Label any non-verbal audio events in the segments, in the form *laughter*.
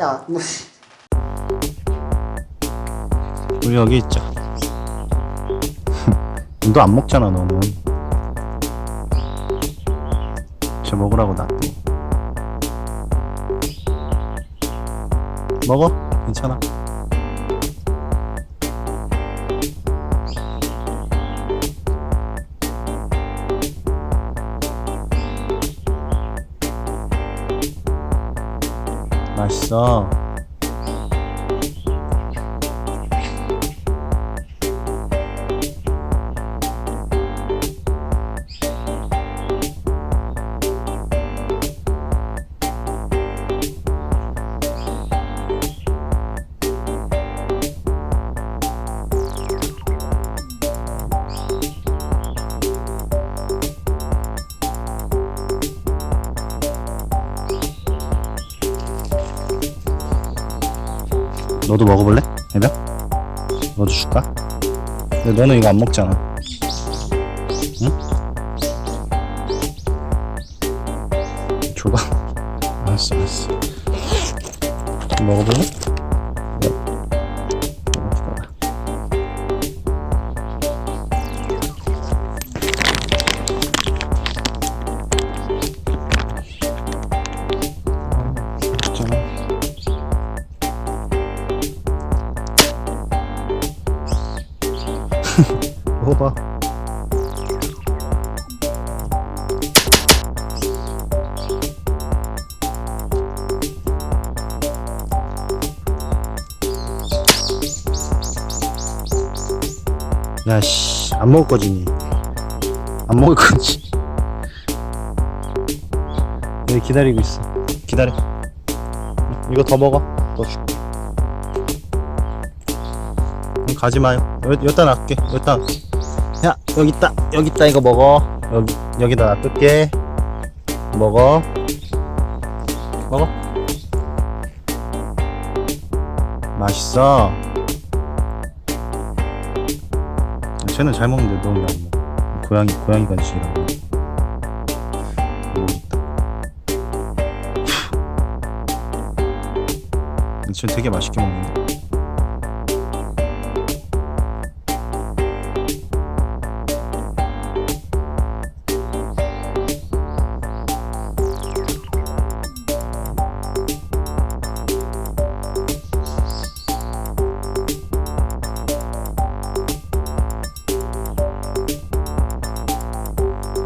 야, 너. 우리 여기 있자. 너안 먹잖아 너는. 저 먹으라고 놔둬. 먹어. 괜찮아. 맛있어. 너도 먹어볼래? 해병? 너도 줄까? 근데 너는 이거 안 먹잖아. 응? 줘봐. 알았어, 알았어. 먹어볼래? *laughs* 먹어봐. 야, 씨, 안 먹을 거지, 니. 안 먹을 거지. 여기 기다리고 있어. 기다려. 이거 더 먹어. 더 줄게. 그럼 가지 마요. 여, 여기다 놔둘게. 여기다. 야, 여기 있다. 여기 있다. 이거 먹어. 여기, 여기다 놔둘게. 먹어. 먹어. 맛있어. 쟤는 잘 먹는데 너는 왜안 먹어? 고양이, 고양이 간식이라고. 모르겠다. 쟤는 되게 맛있게 먹는데.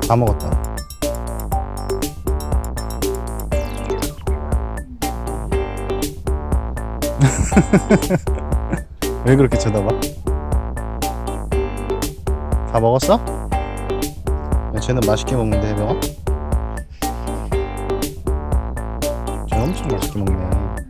다 먹었다. *laughs* 왜 그렇게 쳐다봐? 다 먹었어? 야, 쟤는 맛있게 먹는데 해병아? 쟤 엄청 맛있게 먹네